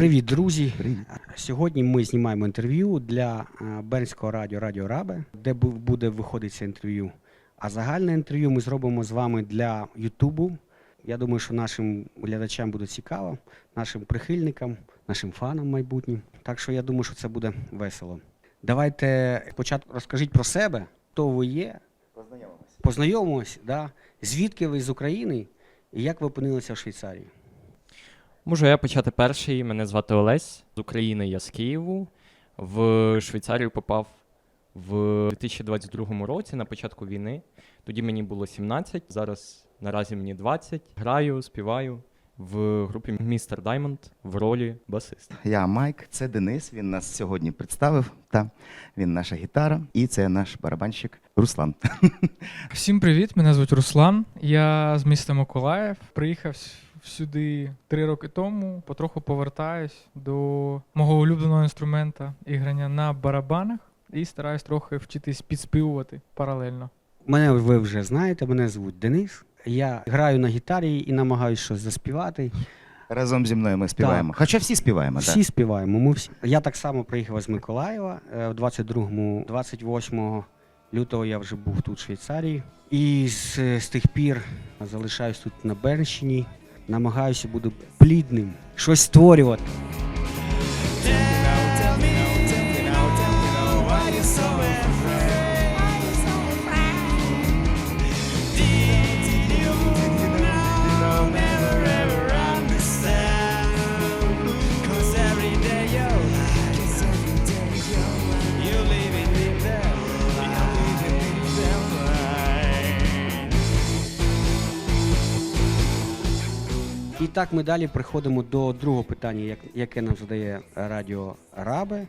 Привіт, друзі! Привіт. Сьогодні ми знімаємо інтерв'ю для е, Бернського радіо Радіо Рабе, де буде виходити це інтерв'ю. А загальне інтерв'ю ми зробимо з вами для Ютубу. Я думаю, що нашим глядачам буде цікаво, нашим прихильникам, нашим фанам майбутнім. Так що я думаю, що це буде весело. Давайте спочатку розкажіть про себе, хто ви є, Познайомимося. познайомимось, да? звідки ви з України і як ви опинилися в Швейцарії. Можу я почати перший. Мене звати Олесь. З України я з Києву. В Швейцарію попав в 2022 році на початку війни. Тоді мені було 17, зараз наразі мені 20. Граю, співаю в групі Містер Даймонд в ролі басиста. Я Майк, це Денис. Він нас сьогодні представив. Та він наша гітара, і це наш барабанщик Руслан. Всім привіт! Мене звуть Руслан. Я з міста Миколаїв. Приїхав сюди три роки тому. Потроху повертаюсь до мого улюбленого інструмента іграння на барабанах і стараюсь трохи вчитись підспівувати паралельно. Мене ви вже знаєте, мене звуть Денис. Я граю на гітарі і намагаюся щось заспівати. Разом зі мною ми співаємо. Хоча всі співаємо, Всі так. співаємо. Ми всі. Я так само приїхав з Миколаєва е, в 22-му, 28 лютого я вже був тут, в Швейцарії. І з, з тих пір залишаюсь тут на Бернщині. Намагаюся буду плідним, щось створювати. Так ми далі приходимо до другого питання, яке нам задає радіо Рабе.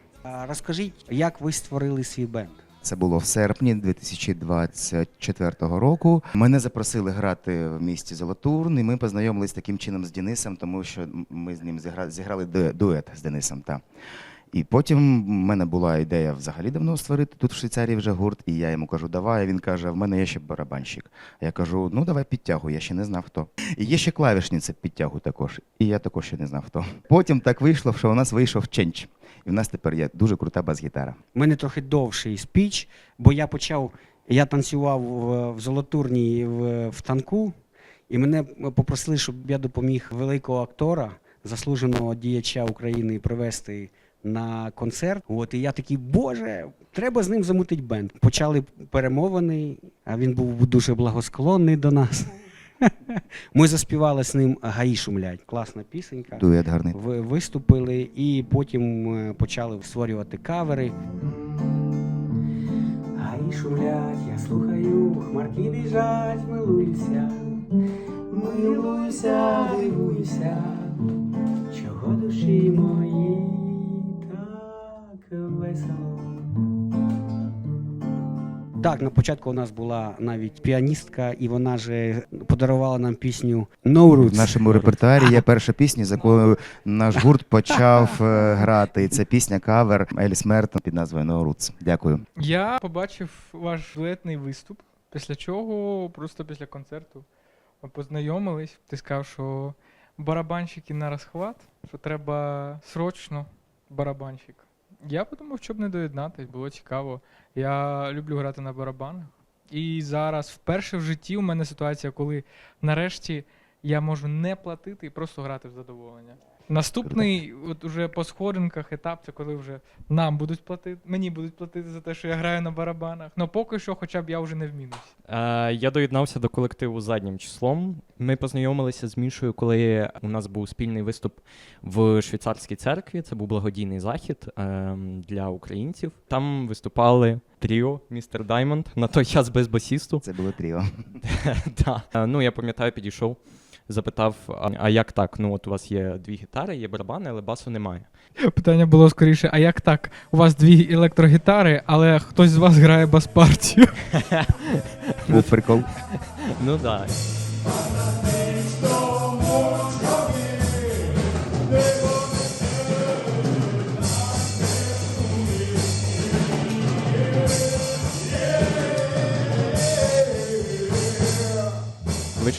Розкажіть, як ви створили свій бенд? Це було в серпні 2024 року. Мене запросили грати в місті Золотурн, і ми познайомились таким чином з Денисом, тому що ми з ним зіграли, зіграли дует з Денисом. Та. І потім в мене була ідея взагалі давно створити тут в Швейцарії вже гурт, і я йому кажу, давай. Він каже: в мене є ще барабанщик. А я кажу, ну давай підтягуй, я ще не знав хто. І є ще клавішниця підтягуй також. І я також ще не знав хто. Потім так вийшло, що у нас вийшов ченч. І в нас тепер є дуже крута бас-гітара. У мене трохи довший спіч, бо я почав, я танцював в, в Золотурні в, в танку, і мене попросили, щоб я допоміг великого актора, заслуженого діяча України привезти на концерт. От, і я такий, боже, треба з ним замутити бенд. Почали перемовини, а він був дуже благосклонний до нас. Ми заспівали з ним Гаї шумлять. Класна пісенька. Дует гарний. Ви виступили і потім е, почали створювати кавери. Гаї шумлять, я слухаю, хмарки біжать, милуюся, милуюся, дивуюся, чого душі мої весело. Так, на початку у нас була навіть піаністка, і вона же подарувала нам пісню No Roots. В нашому репертуарі є перша пісня, з якою наш гурт почав е, грати. І це пісня кавер Еліс Мертон під назвою No Roots. Дякую. Я побачив ваш дуетний виступ, після чого, просто після концерту, ми познайомились. Ти сказав, що барабанщики на розхват, що треба срочно барабанщик. Я подумав, щоб не доєднатись, було цікаво. Я люблю грати на барабанах. І зараз вперше в житті у мене ситуація, коли нарешті я можу не платити і просто грати в задоволення. Наступний, от уже по сходинках етап, це коли вже нам будуть платити, мені будуть платити за те, що я граю на барабанах. Ну поки що, хоча б я вже не в мінусі. Е, я доєднався до колективу заднім числом. Ми познайомилися з Мішою, коли у нас був спільний виступ в швейцарській церкві. Це був благодійний захід ем, для українців. Там виступали тріо Містер Даймонд на той час без басісту. Це було тріо. Да. Е, Ну, я пам'ятаю, підійшов, запитав: а, а як так? Ну, от у вас є дві гітари, є барабани, але басу немає. Питання було скоріше: а як так? У вас дві електрогітари, але хтось з вас грає бас-партію. Був прикол. Ну так.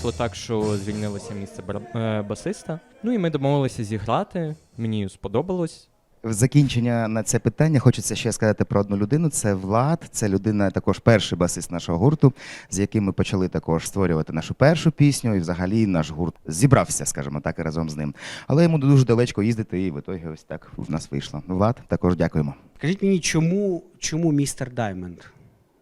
Вийшло так. що звільнилося місце е, басиста. Ну і ми домовилися зіграти. Мені сподобалось. В закінчення на це питання хочеться ще сказати про одну людину. Це Влад. Це людина, також перший басист нашого гурту, з яким ми почали також створювати нашу першу пісню. І взагалі наш гурт зібрався, скажімо так, разом з ним. Але йому дуже далеко їздити, і в ітогі ось так в нас вийшло. Влад, також дякуємо. Скажіть мені, чому, чому містер Даймонд?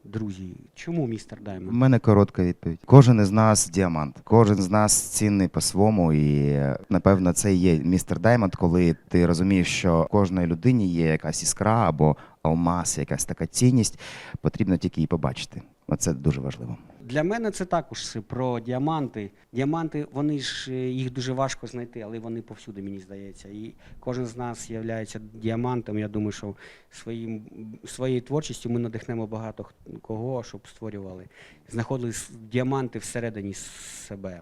Друзі, чому містер У мене коротка відповідь. Кожен із нас діамант, кожен з нас цінний по-своєму, і напевно це є містер Даймонд, коли ти розумієш, що в кожної людині є якась іскра або алмаз, якась така цінність. Потрібно тільки її побачити. Оце дуже важливо. Для мене це також про діаманти. Діаманти, вони ж е, їх дуже важко знайти, але вони повсюди, мені здається. І кожен з нас є діамантом. Я думаю, що своїм, своєю творчістю ми надихнемо багато кого, щоб створювали. Знаходили діаманти всередині себе.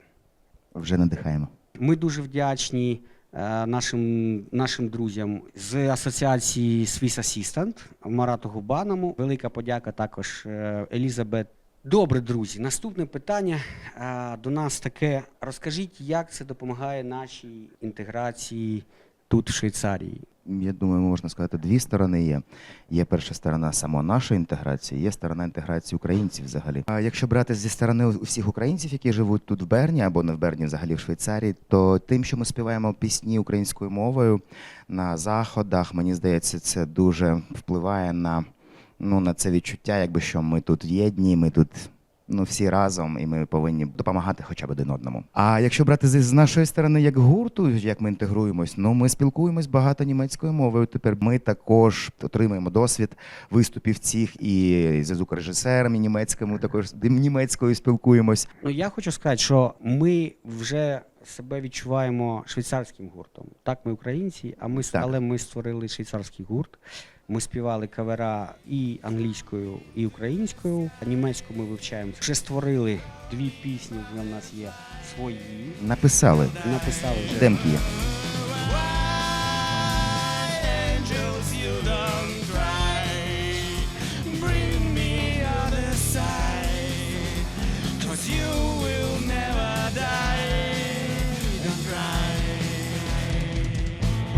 Вже надихаємо. Ми дуже вдячні е, нашим, нашим друзям з асоціації Swiss Assistant Марату Губаному. Велика подяка також е, Елізабет. Добре, друзі. Наступне питання до нас таке. Розкажіть, як це допомагає нашій інтеграції тут, в Швейцарії? Я думаю, можна сказати, дві сторони є. Є перша сторона саме нашої інтеграції, є сторона інтеграції українців взагалі. А якщо брати зі сторони у- всіх українців, які живуть тут в Берні або не в Берні, взагалі в Швейцарії, то тим, що ми співаємо пісні українською мовою на заходах, мені здається, це дуже впливає на, ну, на це відчуття, якби що ми тут єдні, ми тут. Ну, всі разом, і ми повинні допомагати хоча б один одному. А якщо брати з, нашої сторони, як гурту, як ми інтегруємось, ну ми спілкуємось багато німецькою мовою. Тепер ми також отримуємо досвід виступів цих і з звукорежисерами німецькими, також німецькою спілкуємось. Ну, я хочу сказати, що ми вже себе відчуваємо швейцарським гуртом. Так, ми українці, а ми, Так. але ми створили швейцарський гурт. Ми співали кавера і англійською, і українською. Німецьку ми вивчаємо. Вже створили дві пісні, вже в нас є свої. Написали Написали вже демки є.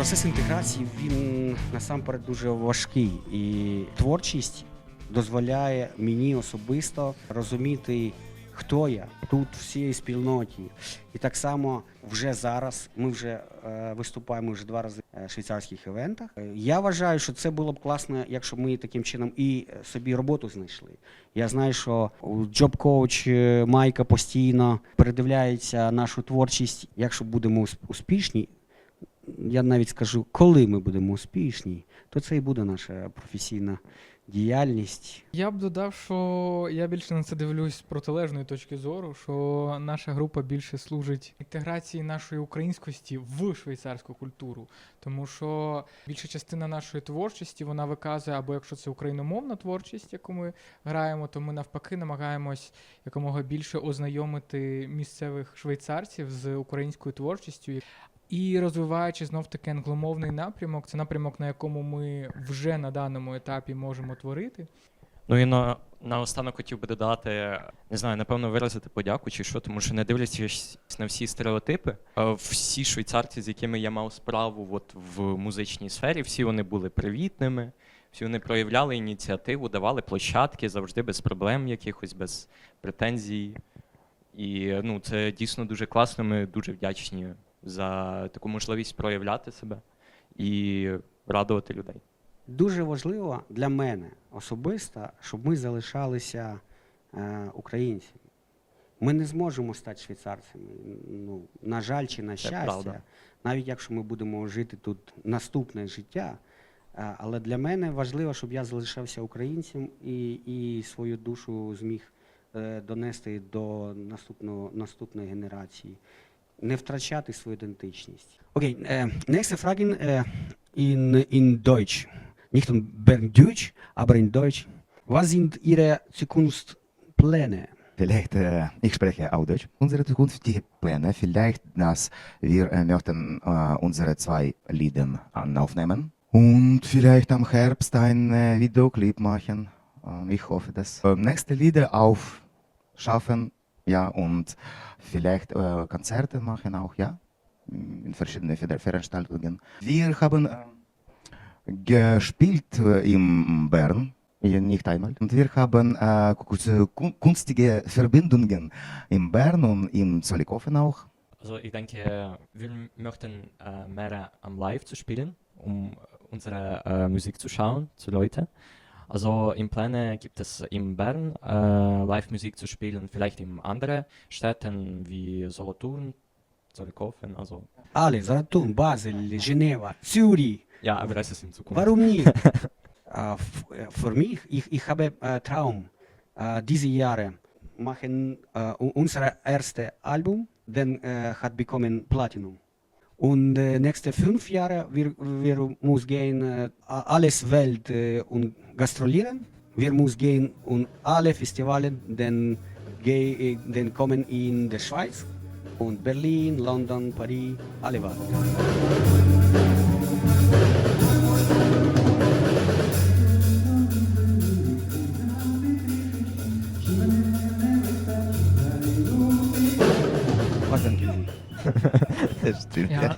Процес інтеграції він насамперед дуже важкий, і творчість дозволяє мені особисто розуміти, хто я тут в цій спільноті. І так само вже зараз ми вже е, виступаємо вже два рази в швейцарських івентах. Е, Я вважаю, що це було б класно, якщо ми таким чином і е, собі роботу знайшли. Я знаю, що джоб коуч Майка постійно передивляється нашу творчість. Якщо будемо усп- успішні, я навіть скажу, коли ми будемо успішні, то це і буде наша професійна діяльність. Я б додав, що я більше на це дивлюсь з протилежної точки зору, що наша група більше служить інтеграції нашої українськості в швейцарську культуру. Тому що більша частина нашої творчості вона виказує, або якщо це україномовна творчість, яку ми граємо, то ми навпаки намагаємось якомога більше ознайомити місцевих швейцарців з українською творчістю. І розвиваючи знов таки англомовний напрямок, це напрямок, на якому ми вже на даному етапі можемо творити. Ну і на, наостанок хотів би додати, не знаю, напевно, виразити подяку чи що, тому що не дивлячись на всі стереотипи, всі швейцарці, з якими я мав справу от в музичній сфері, всі вони були привітними, всі вони проявляли ініціативу, давали площадки завжди без проблем якихось, без претензій. І ну, це дійсно дуже класно. Ми дуже вдячні за таку можливість проявляти себе і радувати людей. Дуже важливо для мене особисто, щоб ми залишалися е, українцями. Ми не зможемо стати швейцарцями. Ну, на жаль, чи на щастя, правда. навіть якщо ми будемо жити тут наступне життя. Е, але для мене важливо, щоб я залишався українцем і, і свою душу зміг е, донести до наступного, наступної генерації. Не втрачати свою ідентичність. Окей, е, nächste Frage äh, in, in Deutsch. Nicht in Berndeutsch, aber in Deutsch. Was sind Ihre Zukunftspläne? Vielleicht, äh, ich spreche auch Deutsch. Unsere zukünftige Pläne, vielleicht, dass wir äh, möchten äh, unsere zwei Lieder an- aufnehmen und vielleicht am Herbst ein äh, Videoclip machen. Äh, ich hoffe, dass äh, nächste Lieder aufschaffen. ja, und vielleicht äh, Konzerte machen auch, ja, in verschiedenen Ver- Veranstaltungen. Wir haben äh, gespielt äh, in Bern, ja, nicht einmal, und wir haben äh, ku- ku- kunstige Verbindungen in Bern und in Zollikofen auch. Also ich denke, wir möchten äh, mehr am Live zu spielen, um unsere äh, Musik zu schauen, zu Leuten. Also im Pläne gibt es in Bern äh, Live-Musik zu spielen, vielleicht in anderen Städten wie Solothurn, Zollikofen, also Alle, Solothurn, Basel, Geneva, Zürich. ja, aber das ist in Zukunft. Warum nicht? äh, f- äh, für mich, ich, ich habe äh, Traum, äh, diese Jahre machen äh, u- unser erstes Album, denn äh, hat bekommen Platinum. Und äh, nächste fünf Jahre wir, wir muss gehen äh, alles Welt äh, und gastrolieren. Wir muss gehen und alle Festivalen, denn, ge, äh, denn kommen in der Schweiz und Berlin, London, Paris, alle Welt. Was denken Sie? Das stimmt, Ja.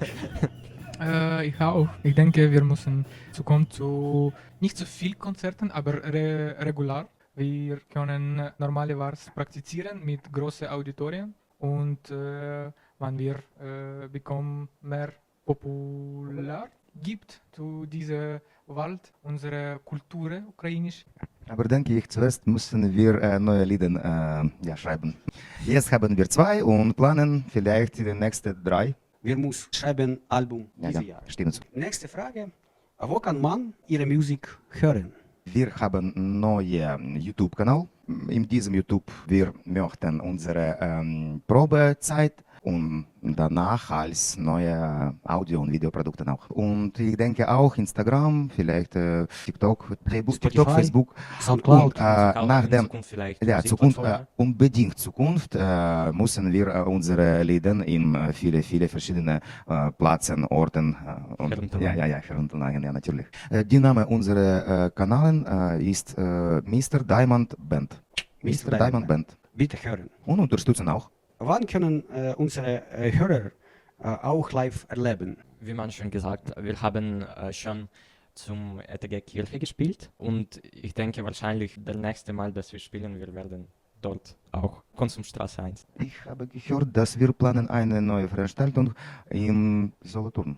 äh, ich auch. Ich denke, wir müssen Zukunft zu nicht zu viel Konzerten, aber re regular. Wir können normalerweise praktizieren mit großen Auditorien und äh, wenn wir äh, bekommen mehr popular gibt zu dieser Welt, unsere Kultur ukrainisch. Aber denke ich, zuerst müssen wir äh, neue Lieder äh, ja, schreiben. Jetzt haben wir zwei und planen vielleicht die nächsten drei. Wir müssen schreiben Album Ja, dieses ja, Jahr. stimmt. Nächste Frage. Wo kann man Ihre Musik hören? Wir haben einen neuen YouTube-Kanal. In diesem YouTube wir möchten unsere ähm, Probezeit und danach als neue Audio- und Videoprodukte auch. Und ich denke auch Instagram, vielleicht äh, TikTok, TikTok, Spotify, Facebook. Soundcloud. Und äh, nach dem Zukunft vielleicht Ja, Zukunft, äh, unbedingt Zukunft äh, müssen wir äh, unsere Lieder in äh, viele, viele verschiedene äh, Plätzen, Orten äh, und, ja, ja, ja, herunterladen, ja, natürlich. Die Name unserer Kanalen äh, ist Mr. Diamond Band. Mr. Mr. Diamond Band. Bitte hören. Und unterstützen auch. Wann können äh, unsere äh, Hörer äh, auch live erleben? Wie man schon gesagt, wir haben äh, schon zum ETG Kirche gespielt und ich denke wahrscheinlich der nächste Mal, dass wir spielen, wir werden dort auch Konsumstraße 1. Ich habe gehört, dass wir planen eine neue Veranstaltung im Solothurn.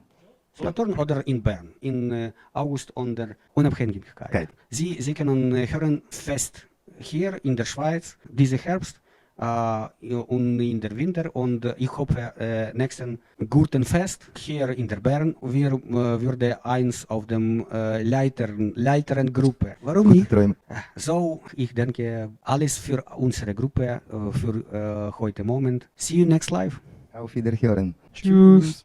Solothurn oder in Bern, in äh, August und der Unabhängigkeit. Geil. Sie, Sie können äh, hören fest hier in der Schweiz, diesen Herbst und in der Winter und äh, ich hoffe, äh, nächsten guten Fest hier in der Bern wir, äh, würde eins auf dem äh, Leitern, Leiterengruppe. Warum nicht? So, ich denke, alles für unsere Gruppe, äh, für äh, heute Moment. See you next live. Auf Wiederhören. Tschüss.